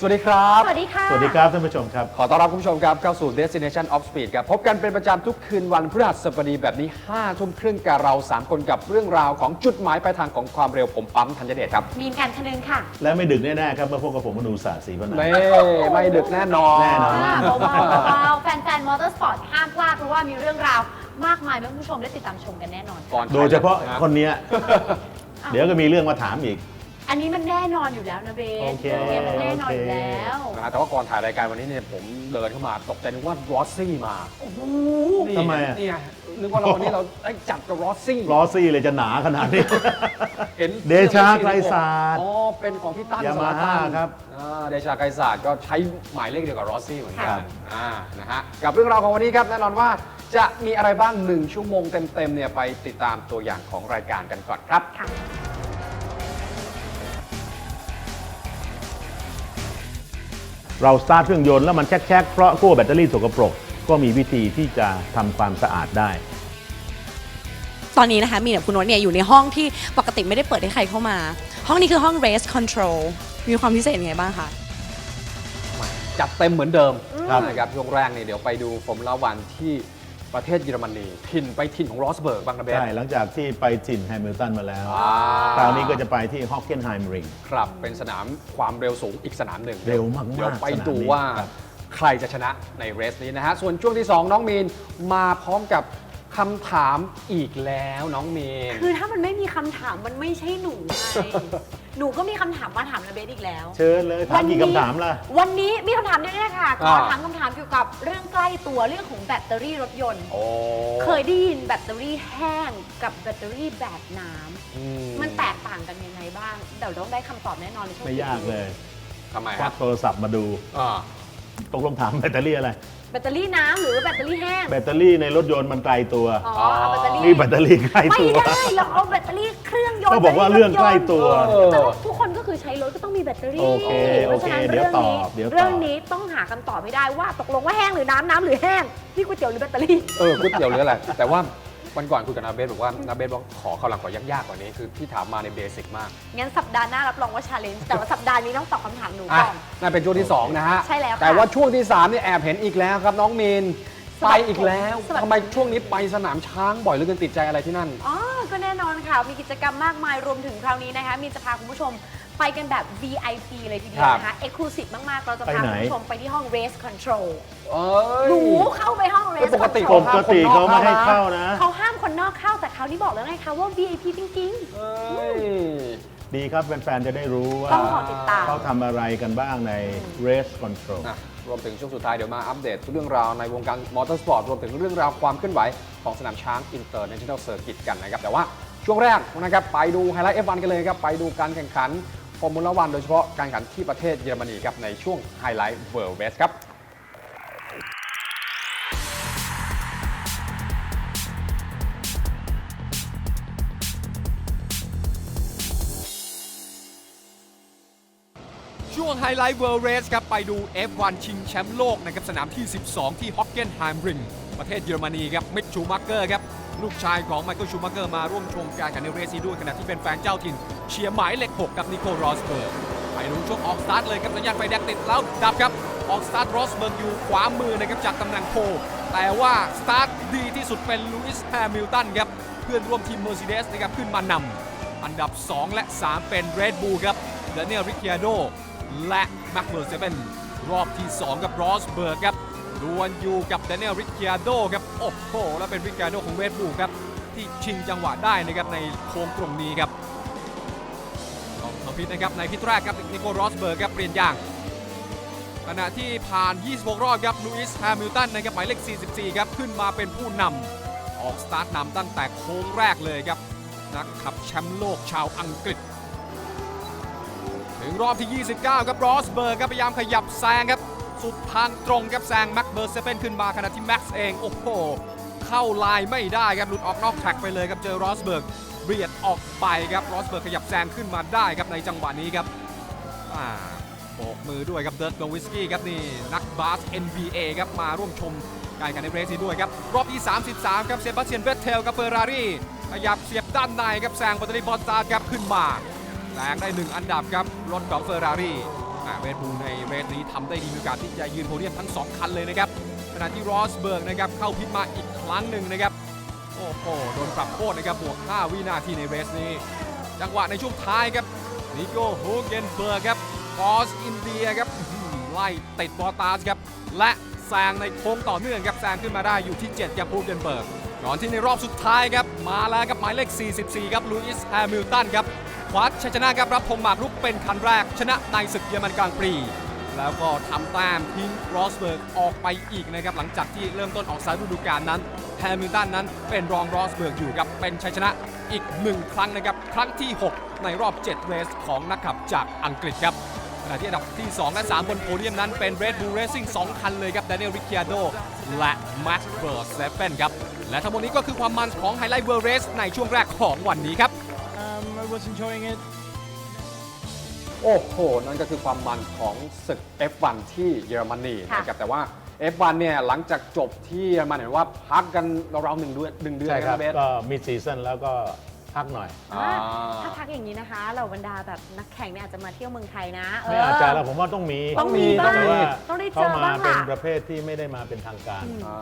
สวัสดีครับ สวัสดีค่ะ สวัสดีครับท่านผู้ชมครับ ขอต้อนรับคุณผู้ชมครับเข้าสู่ Destination of Speed ครับ พบกันเป็นประจำทุกคืนวันพฤหัสบดีแบบนี้5ทุ่มครึ่งกับเรา 3 คนกับเรื่องราวของจุดหมายปลายทางของความเร็วผมปั๊มธัญเดชครับมีนกันทนึงค่ะ และไม่ดึกแน่ๆครับเมื่อพบกับผมมนูศาสตร์ศรีพนัน ไม่ไม่ดึกแน่นอนแน่นอนอ่าเบาๆเบาๆแฟนๆ มอเตอร์สปอร์ตห้ามพลาดเพราะว่ามีเรื่องราวมากมายให้คุณผู้ชมได้ติดตามชมกันแน่นอน ก่อนโดยเฉพาะถ่ยคนเนี้ย เดี๋ยวก็มีเรื่องมาถามอีก อันนี้มันแน่นอนอยู่แล้วนะเบสโอเค มันแน่นอนอยู่แล้วนะฮะแต่ว่าก่อนถ่ายรายการวันนี้เนี่ยผมเดินเข้ามาตกใจนึกว่ารอสซี่มาโอ้โหนี่ทำไมอะนี่ไงนึกว่าเราวันนี้เราได้จัดกับรอสซี่ลอซี่เลยจะหนาขนาดนี้เห็นเดชาไกรศาสตร์อ๋อเป็นของพี่ตั้นยามาสฮ่าตันครับ อ่าเดชาไกรศาสตร์ก็ใช้หมายเลขเดียวกับรอสซี่เหมือนกัครันบอ่านะฮะกับเรื่องราวของวันนี้ครับแน่นอนว่าจะมีอะไรบ้าง1ชั่วโมงเต็มๆเนี่ยไปติดตามตัวอย่างของรายการกันก่อนครับ ค่ะ เราสตาร์ทเครื่องยนต์แล้วมันแช็กๆเพราะขั้วแบตเตอรี่สกปรก ก็มีวิธีที่จะทำความสะอาดได้ ตอนนี้นะคะมีกับคุณโนตเนี่ยอยู่ในห้องที่ปกติไม่ได้เปิดให้ใครเข้ามา ห้องนี้คือห้อง race control มีความพิเศษยังไงบ้างคะ จัดเต็มเหมือนเดิมครับนะครับช่วงแรกนี่เดี๋ยวไปดูฟอร์มูล่าวันที่ ประเทศเยอรมนีถิ่นไปถิ่นของรอสเบิร์กบางนะเบสใช่ หลังจากที่ไปถิ่นแฮมิลตันมาแล้ว อ่า คราวนี้ก็จะไปที่ฮอกเกนไฮม์ริง ครับ เป็นสนามความเร็วสูงอีกสนามหนึ่งเร็วมากๆเดี๋ยวไปสนามนี้ดูว่าครับ ใครจะชนะในเรสนี้นะฮะ ส่วนช่วงที่ 2 น้องมีนมาพร้อมกับคำถามอีกแล้วน้องมีน คือถ้ามันไม่มีคำถามมันไม่ใช่หนูไง หนูก็มีคำถามมาถามนะเบสอีกแล้ว เชิญเลยถามกี่คำถามล่ะ วันนี้มีคำถามด้วยนะคะขออ่า ถามคำถามเกี่ยวกับเรื่องใกล้ตัวเรื่องของแบตเตอรี่รถยนต์ โอ้เคยได้ยินแบตเตอรี่แห้งกับแบตเตอรี่แบบน้ำอืมันแตกต่างกันยังไงบ้างเดี๋ยวต้องได้คำตอบแน่นอนในช่วงไม่ยากเลยทำไมคควัรักบโทรศัพท์มาดู อ่า ตกลงถามแบตเตอรี่อะไร แบตเตอรี่น้ำหรือว่าแบตเตอรี่แห้ง แบตเตอรี่ในรถยนต์มันไกลตัว อ๋อเอาแบตเตอรี่ นี่แบตเตอรี่ใกล้ไม่ตัว ได้เราเอาแบตเตอรี่เครื่องยนต์ก็บอกว่าเรื่องใกล้ตัวเออแต่ว่าทุกคนก็คือใช้รถก็ต้องมีแบตเตอรี่โอเคพราะฉะนั้นโอเคเดี๋ยวรื่องนี้ตอบเดี๋ยวตอบ เรื่องนี้ต้องหาคำตอบให้ได้ว่าตกลงว่าแห้งหรือน้ำน้ำหรือแห้งนี่ก๋วยเตี๋ยวหรือแบตเตอรี่ เออก๋วยเตี๋ยวหรืออะไรแต่ว่า วันก่อนคุยกับนาเบสบอกว่านาเบสบอกขอข้าวหลังขอยากๆกว่านี้คือที่ถามมาในเบสิกมากงั้นสัปดาห์หน้ารับรองว่าชาเลนจ์แต่ว่าสัปดาห์นี้ต้องตอบคำถามหนูอะก่อน นั่นเป็นช่วงที่2นะฮะใช่แล้วค่ะแต่ว่าช่วงที่3เนี่ยแอบเห็นอีกแล้วครับน้องมีนสวัไปสดีอีกแล้วสวัสดี ทำไมช่วงนี้ไปสนามช้างบ่อยเหลือเกินติดใจอะไรที่นั่น อ๋อ ก็แน่นอนค่ะ มีกิจกรรมมากมายรวมถึงคราวนี้นะคะ มีจะพาคุณผู้ชม ไปกันแบบ VIP เลยทีเดียวนะคะ Exclusive มากๆ เราจะพาไปไหน คุณผู้ชมไปที่ห้อง Race Control เอ้ย หนูเข้าไปห้องเอ้ย Race ปกติ Control ปกติเขาไม่ให้เข้านะ เขาห้ามคนนอกเข้าแต่คราวนี้บอกแล้วไงคะว่า VIP จริง เอ้ย ดีครับแฟนๆจะได้รู้ว่าต้องขอติดตาม เขาทำอะไรกันบ้างใน race control อะรวมถึงช่วงสุดท้ายเดี๋ยวมาอัปเดตเรื่องราวในวงการมอเตอร์สปอร์ตรวมถึงเรื่องราวความเคลื่อนไหวของสนามช้างอินเตอร์เนชั่นแนลเซอร์กิตกันนะครับ แต่ว่าช่วงแรกนะครับ ไปดูไฮไลท์ F1 กันเลยครับ ไปดูการแข่งขัน ฟอร์มูล่าวันโดยเฉพาะการแข่งขันที่ประเทศเยอรมนีครับในช่วงไฮไลท์เวิร์ลเวสครับช่วงไฮไลท์เวิลด์เรสครับ ไปดู F1 ชิงแชมป์โลกนะครับ สนามที่ 12 ที่ฮอกเกนไฮม์ริงประเทศเยอรมนีครับ มิกชูมักเกอร์ครับ ลูกชายของไมเคิลชูมักเกอร์มาร่วมชมการแข่งในเรสนี้ด้วยขณะที่เป็นแฟนเจ้าถิ่น เชียร์หมายเลข6กับนิโคลรอสเบิร์กไปดูช่วงออกสตาร์ทเลยครับสัญญาณไฟแดงติดแล้วดับครับออกสตาร์ทรอสเบิร์กอยู่ขวามือนะครับจากตำแหน่งโพแต่ว่าสตาร์ทดีที่สุดเป็นลูอิสแฮมิลตันครับเพื่อนร่วมทีม Mercedes นะครับขึ้นมานำอันดับ 2 และ 3 เป็น Red Bull ครับเดเนียลริค i าโดและแม็กเ e อร์เซเนรอบที่ 2 กับรอสเบิร์กครับดวลอยู่กับเดเนียลริค i าโดครับโอ้โหและเป็นริค i าโดของ Red Bull ครับที่ชิงจังหวะได้นะครับในโค้งตรงนี้ครับ พิษนะครับในพิษแรกครับนิโคลรอสเบิร์กครับเปลี่ยนอย่างขณะที่ผ่าน 26 รอบครับลูอิสแฮมิลตันนะครับหมายเลข 44 ครับ ขึ้นมาเป็นผู้นำออกสตาร์ทนำตั้งแต่โค้งแรกเลยครับ นักขับแชมป์โลกชาวอังกฤษ ถึงรอบที่ 29 ครับรอสเบิร์กครับพยายามขยับแซงครับ สุดทางตรงครับแซงแม็กเบอร์เซเปนขึ้นมาขณะที่แม็กซ์เอง โอ้โห เข้าลายไม่ได้ครับหลุดออกนอกแทร็กไปเลยครับเจอรอสเบิร์ก เบียดออกไปครับรอสเบิร์กขยับแซงขึ้นมาได้ครับในจังหวะนี้ครับอ่าโบกมือด้วยครับเดิร์กโนวิสกี้ครับนี่นักบาส NBA ครับมาร่วมชมการแข่งขันในเรสนี้ด้วยครับ รอบที่ 33 ครับเซบาสเตียนเวทเทลกับเฟอร์รารี่ขยับเสียบด้านในครับแซงบัตเตอรี่บอลสตาร์ครับขึ้นมาแซงได้ 1 อันดับครับรถของเฟอร์รารี่เรดบูลในเรสนี้ทำได้ดีมีโอกาสที่จะยืนโพเดียมทั้ง 2 คันเลยนะครับขณะที่รอสเบิร์กนะครับเข้าพิษมาอีกครั้งหนึ่งนะครับ โอ้โหโดนปรับโทษนะครับบวก 5 วินาทีในเรสนี้ จังหวะในช่วงท้ายครับนิโก้โฮเกนเบิร์กครับฟอสอินเดียครับไล่ติดบอตาสครับและแซงในโค้งต่อเนื่องครับแซงขึ้นมาได้อยู่ที่7ครับฮูเกนเบิร์กก่อนที่ในรอบสุดท้ายครับมาแล้วครับหมายเลข 44 ครับลูอิสแฮมิลตันครับคว้าชัยชนะครับรับธงหมากรุกเป็นคันแรก ชนะในศึกเยอรมันกลางปี แล้วก็ทำแต้มทิ้งรอสเบิร์กออกไปอีกนะครับหลังจากที่เริ่มต้นออกสายฤดูกาลนั้นแฮมิลตันนั้นเป็นรองรอสเบิร์กอยู่ครับเป็นชัยชนะอีกหนึ่งครั้งนะครับครั้งที่ 6 ในรอบ 7 เรสของนักขับจากอังกฤษครับขณะที่อันดับที่ 2 และ 3 บนโพเดียมนั้นเป็น Red Bull Racing 2 คันเลยครับ Daniel Ricciardo และ Max Verstappen ครับ และทั้งหมดนี้ก็คือความมันของ Highlight World Race ในช่วงแรกของวันนี้ครับ Um, I was enjoying it. โอ้โห นั่นก็คือความมันของศึก F1 ที่เยอรมนีค่ะนะครับแต่ว่า F1 เนี่ยหลังจากจบที่เยอรมันเห็นว่าพักกันราวๆหนึ่งเดือนหนึ่งเดือนใช่ครับนะเบส ก็มิดซีซั่นแล้วก็ พักหน่อย อ่าถ้าพักอย่างนี้นะคะเหล่าบรรดาแบบนักแข่งเนี่ยอาจจะมาเที่ยวเมืองไทยนะเไม่อาจจะแล้วผมว่าต้องมีต้องมีต้องมีเพราะว่าต้องได้เจเขาอมาบ้างเป็นล่ะประเภทที่ไม่ได้มาเป็นทางการ อ่า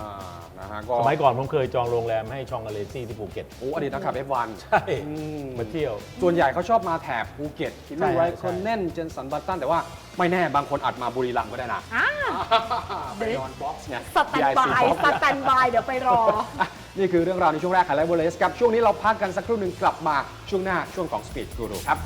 นะฮะก็สมัยก่อนผมเคยจองโรงแรมให้ชองกาเลซี่ที่ภูเก็ต โอ้อดีตนักขับ F1 ใช่ อืมมาเที่ยว ส่วนใหญ่เขาชอบมาแถบภูเก็ตคิดใช่ดูไว้ใช่ คนเน่นเจนสันบัตตันแต่ว่าไม่แน่บางคนอาจมาบุรีรัมย์ก็ได้นะอ่า ไปนอนบ็อกซ์ไงสแตนบาย VIC box สแตนบาย เดี๋ยวไปรอ อะ นี่คือเรื่องราวในช่วงแรกของไลฟ์เบอร์เลสครับช่วงนี้เราพักกันสักครู่หนึ่งกลับมาช่วงหน้าช่วงของ Speed Guru ครับ